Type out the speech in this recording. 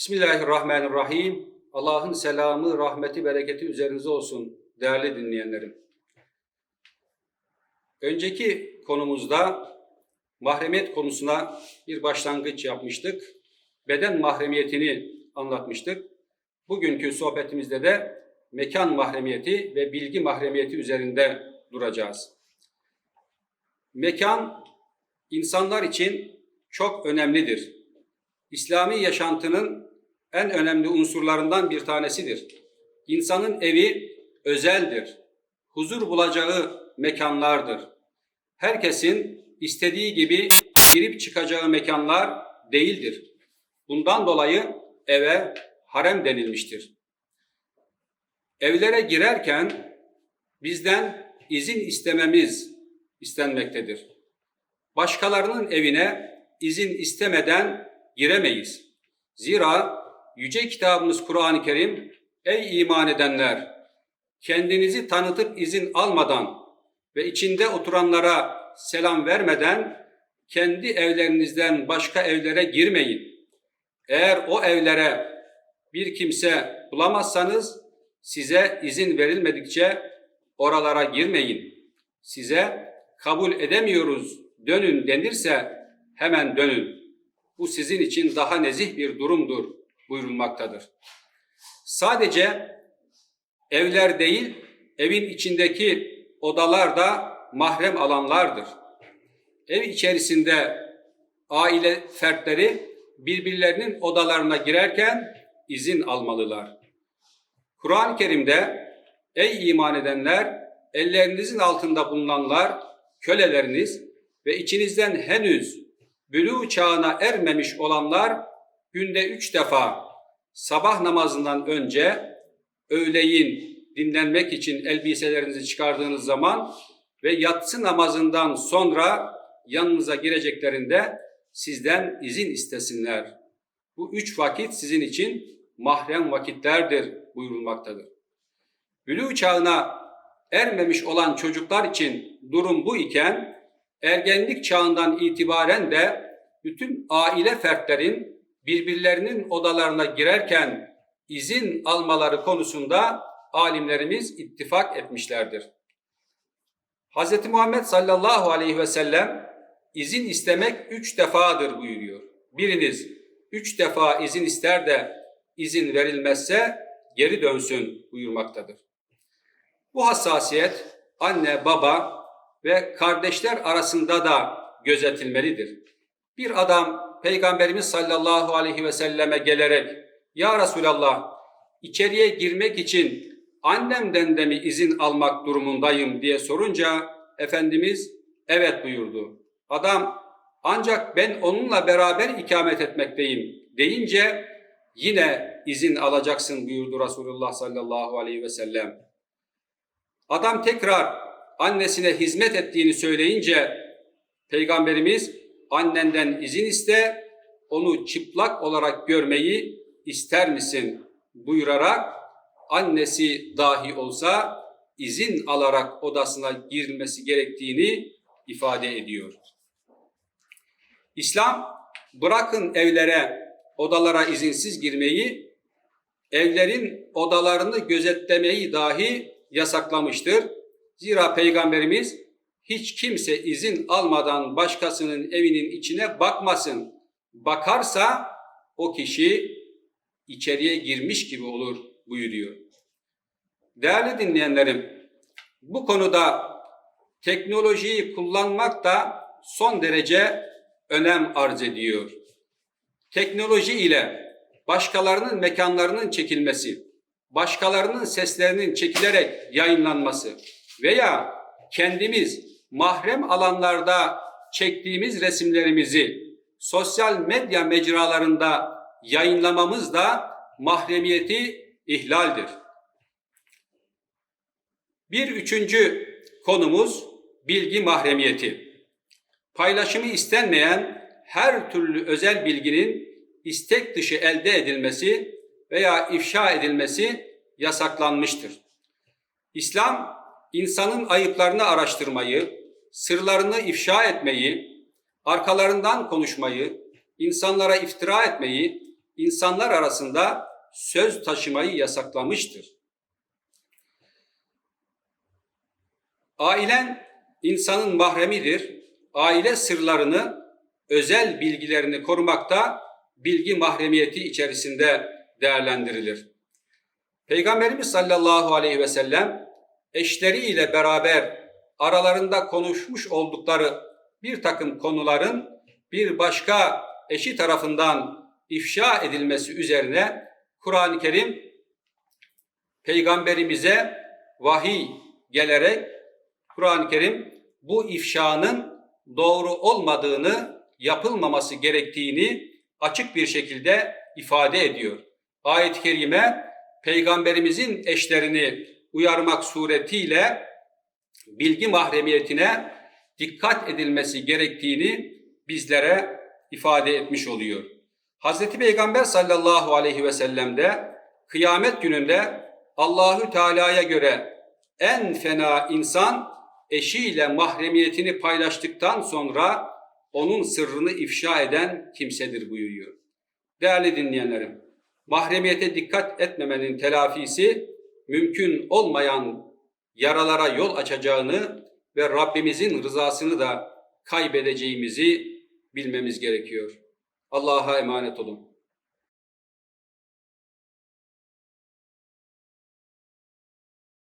Bismillahirrahmanirrahim. Allah'ın selamı, rahmeti, bereketi üzerinize olsun değerli dinleyenlerim. Önceki konumuzda mahremiyet konusuna bir başlangıç yapmıştık. Beden mahremiyetini anlatmıştık. Bugünkü sohbetimizde de mekan mahremiyeti ve bilgi mahremiyeti üzerinde duracağız. Mekan insanlar için çok önemlidir. İslami yaşantının en önemli unsurlarından bir tanesidir. İnsanın evi özeldir. Huzur bulacağı mekanlardır. Herkesin istediği gibi girip çıkacağı mekanlar değildir. Bundan dolayı eve harem denilmiştir. Evlere girerken bizden izin istememiz istenmektedir. Başkalarının evine izin istemeden giremeyiz. Zira yüce kitabımız Kur'an-ı Kerim ey iman edenler kendinizi tanıtıp izin almadan ve içinde oturanlara selam vermeden kendi evlerinizden başka evlere girmeyin. Eğer o evlere bir kimse bulamazsanız size izin verilmedikçe oralara girmeyin. Size kabul edemiyoruz dönün denirse hemen dönün. Bu sizin için daha nezih bir durumdur buyurulmaktadır. Sadece evler değil, evin içindeki odalar da mahrem alanlardır. Ev içerisinde aile fertleri birbirlerinin odalarına girerken izin almalılar. Kur'an-ı Kerim'de ey iman edenler ellerinizin altında bulunanlar köleleriniz ve içinizden henüz bülü çağına ermemiş olanlar günde üç defa sabah namazından önce öğleyin dinlenmek için elbiselerinizi çıkardığınız zaman ve yatsı namazından sonra yanınıza gireceklerinde sizden izin istesinler. Bu üç vakit sizin için mahrem vakitlerdir buyurulmaktadır. Bülü çağına ermemiş olan çocuklar için durum bu iken ergenlik çağından itibaren de bütün aile fertlerin birbirlerinin odalarına girerken izin almaları konusunda alimlerimiz ittifak etmişlerdir. Hz. Muhammed sallallahu aleyhi ve sellem izin istemek üç defadır buyuruyor. Biriniz üç defa izin ister de izin verilmezse geri dönsün buyurmaktadır. Bu hassasiyet anne, baba ve kardeşler arasında da gözetilmelidir. Bir adam Peygamberimiz sallallahu aleyhi ve selleme gelerek Ya Resulallah içeriye girmek için annemden de mi izin almak durumundayım diye sorunca Efendimiz evet buyurdu. Adam ancak ben onunla beraber ikamet etmekteyim deyince yine izin alacaksın buyurdu Resulullah sallallahu aleyhi ve sellem. Adam tekrar annesine hizmet ettiğini söyleyince Peygamberimiz annenden izin iste, onu çıplak olarak görmeyi ister misin buyurarak annesi dahi olsa izin alarak odasına girilmesi gerektiğini ifade ediyor. İslam bırakın evlere, odalara izinsiz girmeyi, evlerin odalarını gözetlemeyi dahi yasaklamıştır. Zira Peygamberimiz hiç kimse izin almadan başkasının evinin içine bakmasın. Bakarsa o kişi içeriye girmiş gibi olur buyuruyor. Değerli dinleyenlerim, bu konuda teknolojiyi kullanmak da son derece önem arz ediyor. Teknoloji ile başkalarının mekanlarının çekilmesi, başkalarının seslerinin çekilerek yayınlanması veya kendimiz mahrem alanlarda çektiğimiz resimlerimizi sosyal medya mecralarında yayınlamamız da mahremiyeti ihlaldir. Bir üçüncü konumuz bilgi mahremiyeti. Paylaşımı istenmeyen her türlü özel bilginin istek dışı elde edilmesi veya ifşa edilmesi yasaklanmıştır. İslam insanın ayıplarını araştırmayı, sırlarını ifşa etmeyi, arkalarından konuşmayı, insanlara iftira etmeyi insanlar arasında söz taşımayı yasaklamıştır. Ailen insanın mahremidir. Aile sırlarını, özel bilgilerini korumakta bilgi mahremiyeti içerisinde değerlendirilir. Peygamberimiz sallallahu aleyhi ve sellem eşleriyle beraber aralarında konuşmuş oldukları bir takım konuların bir başka eşi tarafından ifşa edilmesi üzerine Kur'an-ı Kerim peygamberimize vahiy gelerek Kur'an-ı Kerim bu ifşanın doğru olmadığını, yapılmaması gerektiğini açık bir şekilde ifade ediyor. Ayet-i kerime peygamberimizin eşlerini uyarmak suretiyle bilgi mahremiyetine dikkat edilmesi gerektiğini bizlere ifade etmiş oluyor. Hazreti Peygamber sallallahu aleyhi ve sellem de kıyamet gününde Allahü Teala'ya göre en fena insan eşiyle mahremiyetini paylaştıktan sonra onun sırrını ifşa eden kimsedir buyuruyor. Değerli dinleyenlerim, mahremiyete dikkat etmemenin telafisi mümkün olmayan yaralara yol açacağını ve Rabbimizin rızasını da kaybedeceğimizi bilmemiz gerekiyor. Allah'a emanet olun.